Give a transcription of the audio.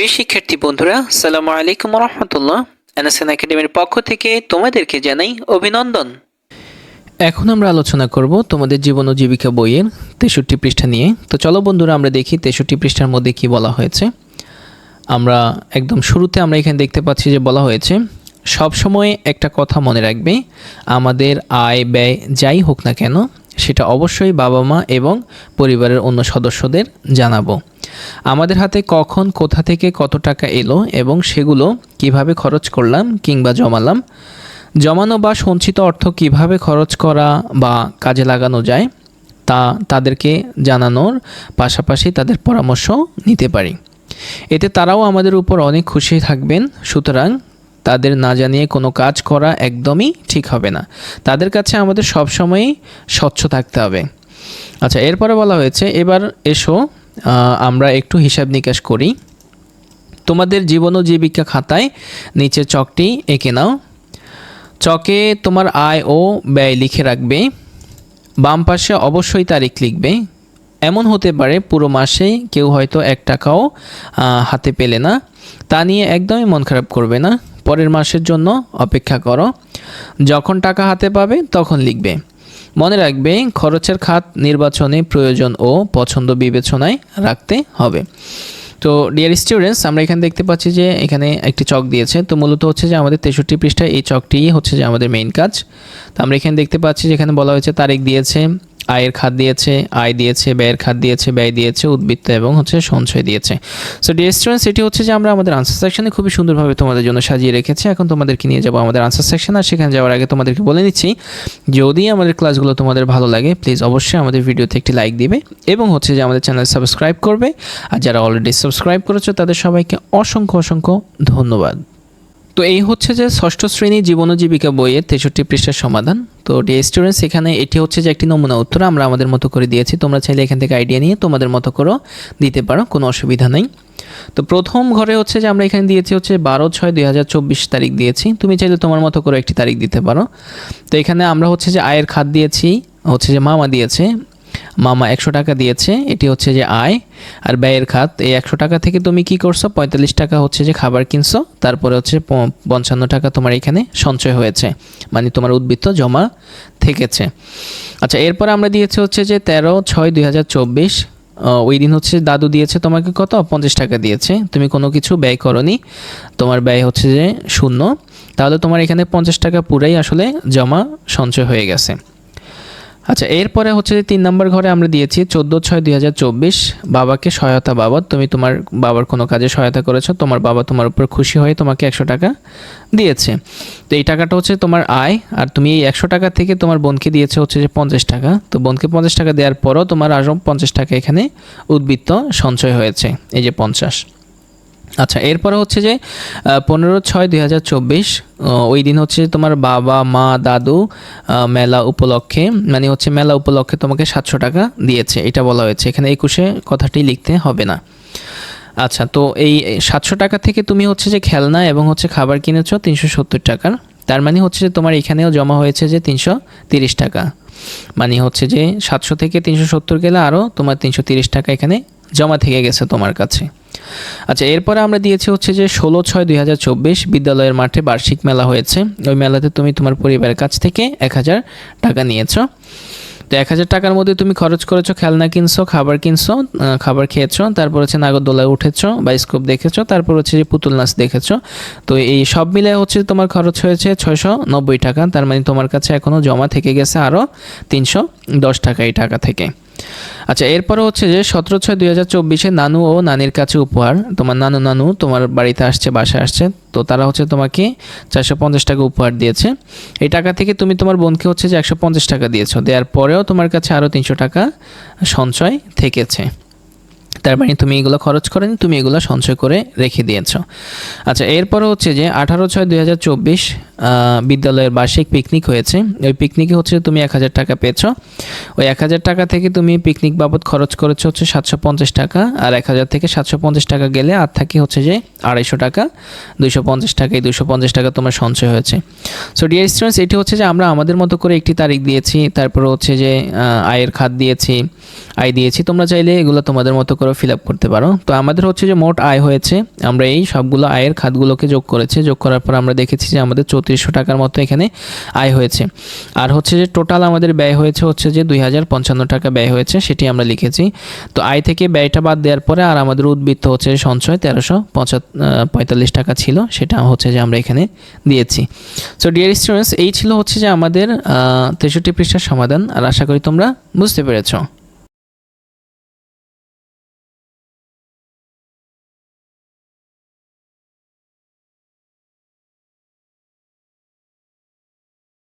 প্রিয় শিক্ষার্থী বন্ধুরা সালাম আলাইকুম রহমতুল্লাহ এনএসএন একাডেমির পক্ষ থেকে তোমাদেরকে জানাই অভিনন্দন। এখন আমরা আলোচনা করব তোমাদের জীবন ও জীবিকা বইয়ের তেষট্টি পৃষ্ঠা নিয়ে। তো চলো বন্ধুরা, আমরা দেখি তেষট্টি পৃষ্ঠার মধ্যে কি বলা হয়েছে। আমরা একদম শুরুতে আমরা এখানে দেখতে পাচ্ছি যে বলা হয়েছে সব সময় একটা কথা মনে রাখবে, আমাদের আয় ব্যয় যাই হোক না কেন সেটা অবশ্যই বাবা মা এবং পরিবারের অন্য সদস্যদের জানাব। আমাদের হাতে কখন, কোথা থেকে কত টাকা এলো এবং সেগুলো কীভাবে খরচ করলাম কিংবা জমালাম, জমানো বা সঞ্চিত অর্থ কীভাবে খরচ করা বা কাজে লাগানো যায়, তা তাদেরকে জানানোর পাশাপাশি তাদের পরামর্শ নিতে পারি। এতে তারাও আমাদের উপর অনেক খুশি থাকবেন, সুতরাং তাদের না জানিয়ে কোনো কাজ করা একদমই ঠিক হবে না। তাদের কাছে আমাদের সবসময়ই স্বচ্ছ থাকতে হবে। আচ্ছা এরপরে বলা হয়েছে, এবার এসো আমরা একটু হিসাব নিকাশ করি। তোমাদের জীবন ও জীবিকা খাতায় নিচের চকটি এঁকে নাও। চকে তোমার আয় ও ব্যয় লিখে রাখবে। বাম পাশে অবশ্যই তারিখ লিখবে। এমন হতে পারে পুরো মাসে কেউ হয়তো এক টাকাও হাতে পেলে না। তা নিয়ে একদমই মন খারাপ করবে না। পরের মাসের জন্য অপেক্ষা করো। যখন টাকা হাতে পাবে, তখন লিখবে। মনে রাখবে, খরচের খাত নির্বাচনে প্রয়োজন ও পছন্দ বিবেচনায় রাখতে হবে। তো ডিয়ার স্টুডেন্টস আমরা এখানে দেখতে পাচ্ছি যে এখানে একটি চক দিয়েছে। তো, মূলত হচ্ছে যে আমাদের তেষট্টি পৃষ্ঠায় এই চকটি হচ্ছে যে আমাদের মেইন কাজ। তো, আমরা এখানে দেখতে পাচ্ছি যেখানে বলা হয়েছে, তারিখ দিয়েছে আয়ের খাত দিয়েছে, আয় দিয়েছে, ব্যয়ের খাত দিয়েছে, ব্যয় দিয়েছে, উদ্বৃত্ত এবং হচ্ছে সঞ্চয় দিয়েছে। সো ডিয়ার স্টুডেন্টস এটি হচ্ছে যে আমরা আমাদের আনসার সেকশনে খুবই সুন্দরভাবে তোমাদের জন্য সাজিয়ে রেখেছি। এখন তোমাদেরকে নিয়ে যাব আমাদের আনসার সেকশন আর সেখানে যাওয়ার আগে তোমাদেরকে বলে নিচ্ছি, যদি আমাদের ক্লাসগুলো তোমাদের ভালো লাগে প্লিজ অবশ্যই আমাদের ভিডিওতে একটি লাইক দিবে এবং হচ্ছে যে আমাদের চ্যানেল সাবস্ক্রাইব করবে। আর যারা অলরেডি সাবস্ক্রাইব করেছ, তাদের সবাইকে অসংখ্য অসংখ্য ধন্যবাদ। তো এই হচ্ছে যে ষষ্ঠ শ্রেণি জীবন জীবিকা বইয়ের তেষট্টি পৃষ্ঠার সমাধান। তো ডে স্টুডেন্টস এখানে এটি হচ্ছে যে একটি নমুনা উত্তর আমরা আমাদের মতো করে দিয়েছি। তোমরা চাইলে এখান থেকে আইডিয়া নিয়ে তোমাদের মতো করেও দিতে পারো, কোনো অসুবিধা নেই। তো প্রথম ঘরে হচ্ছে যে আমরা এখানে দিয়েছি হচ্ছে বারো ছয় দুই হাজার চব্বিশ তারিখ দিয়েছি। তুমি চাইলে তোমার মতো করে একটি তারিখ দিতে পারো। তো এখানে আমরা হচ্ছে যে আয়ের খাত দিয়েছি, হচ্ছে যে মামা দিয়েছে। মামা একশো টাকা দিয়েছে, এটি হচ্ছে যে আয়, আর ব্যয়ের খাত, এই একশো টাকা থেকে তুমি কি করছ? পঁয়তাল্লিশ টাকা হচ্ছে যে খাবার কিনছো, তারপরে হচ্ছে পঞ্চান্ন টাকা তোমার এখানে সঞ্চয় হয়েছে মানে তোমার উদ্বৃত্ত জমা থেকেছে। আচ্ছা এরপর আমরা দিয়েছি হচ্ছে যে তেরো ছয় দুই হাজার চব্বিশ ওই দিন হচ্ছে দাদু দিয়েছে তোমাকে কত? পঞ্চাশ টাকা দিয়েছে, তুমি কোনো কিছু ব্যয় করনি, তোমার ব্যয় হচ্ছে যে শূন্য, তাহলে তোমার এখানে পঞ্চাশ টাকা পুরাই আসলে জমা সঞ্চয় হয়ে গেছে। আচ্ছা এরপরে হচ্ছে যে তিন নম্বর ঘরে আমরা দিয়েছি চোদ্দ ছয় দুই হাজার চব্বিশ। বাবাকে সহায়তা বাবদ, তুমি তোমার বাবার কোনো কাজে সহায়তা করেছ, তোমার বাবা তোমার উপর খুশি হয়ে তোমাকে একশো টাকা দিয়েছে। তো এই টাকাটা হচ্ছে তোমার আয়, আর তুমি এই একশো টাকা থেকে তোমার বোনকে দিয়েছে হচ্ছে যে পঞ্চাশ টাকা। তো বোনকে পঞ্চাশ টাকা দেওয়ার পরও তোমার আরও পঞ্চাশ টাকা এখানে উদ্বৃত্ত সঞ্চয় হয়েছে, এই যে পঞ্চাশ। আচ্ছা এরপরে হচ্ছে যে পনেরো ছয় দুই হাজার চব্বিশ ওই দিন হচ্ছে তোমার বাবা, মা, দাদু মেলা উপলক্ষে মানে হচ্ছে মেলা উপলক্ষে তোমাকে সাতশো টাকা দিয়েছে, এটা বলা হয়েছে। এখানে একুশে কথাটি লিখতে হবে না। আচ্ছা তো এই সাতশো টাকা থেকে তুমি হচ্ছে যে খেলনা এবং হচ্ছে খাবার কিনেছো তিনশো সত্তর টাকার, তার মানে হচ্ছে যে তোমার এখানেও জমা হয়েছে যে তিনশো তিরিশ টাকা। মানে হচ্ছে যে সাতশো থেকে তিনশো সত্তর গেলে আরও তোমার তিনশো তিরিশ টাকা এখানে জমা থেকে গেছে তোমার কাছে। আচ্ছা এরপরে আমরা দিয়েছি হচ্ছে যে ষোলো ছয় দুই হাজার চব্বিশ বিদ্যালয়ের মাঠে বার্ষিক মেলা হয়েছে। ওই মেলাতে তুমি তোমার পরিবারের কাছ থেকে এক হাজার টাকা নিয়েছো। তো এক হাজার টাকার মধ্যে তুমি খরচ করেছ, খেলনা কিনছো, খাবার কিনছো খাবার খেয়েছো, তারপর হচ্ছে নাগরদোলায় উঠেছো, বাইস্কোপ দেখেছ, তারপর হচ্ছে যে পুতুল নাচ দেখেছ। তো এই সব মিলে হচ্ছে তোমার খরচ হয়েছে ছয়শো নব্বই টাকা, তার মানে তোমার কাছে এখনও জমা থেকে গেছে আরও তিনশো দশ টাকা এই টাকা থেকে। আচ্ছা এরপরে হচ্ছে যে সতেরো ছয় দুই হাজার চব্বিশে নানু ও নানির কাছে উপহার। তোমার নানু নানু তোমার বাড়িতে আসছে, বাসায় আসছে। তো তারা হচ্ছে তোমাকে চারশো পঞ্চাশ টাকা উপহার দিয়েছে। এই টাকা থেকে তুমি তোমার বোনকে হচ্ছে যে একশো পঞ্চাশ টাকা দিয়েছ। দেওয়ার পরেও তোমার কাছে আরও তিনশো টাকা সঞ্চয় থেকেছে। তার মানে তুমি এগুলো খরচ করেনি, তুমি এগুলো সঞ্চয় করে রেখে দিয়েছ। আচ্ছা এরপরে হচ্ছে যে আঠারো ছয় দুই হাজার চব্বিশ বিদ্যালয়ের বার্ষিক পিকনিক হয়েছে। ওই পিকনিকে হচ্ছে তুমি এক হাজার টাকা পেয়েছ। ওই এক হাজার টাকা থেকে তুমি পিকনিক বাবদ খরচ করেছ হচ্ছে সাতশো পঞ্চাশ টাকা, আর এক হাজার থেকে সাতশো পঞ্চাশ টাকা গেলে আর থাকে হচ্ছে যে আড়াইশো টাকা, দুইশো পঞ্চাশ টাকা, এই দুইশো পঞ্চাশ টাকা তোমার সঞ্চয় হয়েছে। সো ডিয়ার স্টুডেন্টস এটি হচ্ছে যে আমরা আমাদের মতো করে একটি তারিখ দিয়েছি, তারপর হচ্ছে যে আয়ের খাত দিয়েছি, আয় দিয়েছি, তোমরা চাইলে এগুলো তোমাদের মতো করে করে ফিল আপ করতে পারো। তো আমাদের হচ্ছে যে মোট আয় হয়েছে, আমরা এই সবগুলো আয়ের খাতগুলোকে যোগ করেছে। যোগ করার পর আমরা দেখেছি যে আমাদের চৌত্রিশশো টাকার মতো এখানে আয় হয়েছে। আর হচ্ছে যে টোটাল আমাদের ব্যয় হয়েছে হচ্ছে যে দুই হাজার পঞ্চান্ন টাকা ব্যয় হয়েছে, সেটি আমরা লিখেছি। তো আয় থেকে ব্যয়টা বাদ দেওয়ার পরে আর আমাদের উদ্বৃত্ত হচ্ছে সঞ্চয় তেরোশো পঁয়তাল্লিশ টাকা ছিল, সেটা হচ্ছে যে আমরা এখানে দিয়েছি। সো ডিয়ার স্টুডেন্টস এই ছিল হচ্ছে যে আমাদের তেষট্টি পৃষ্ঠার সমাধান। আর আশা করি তোমরা বুঝতে পেরেছ।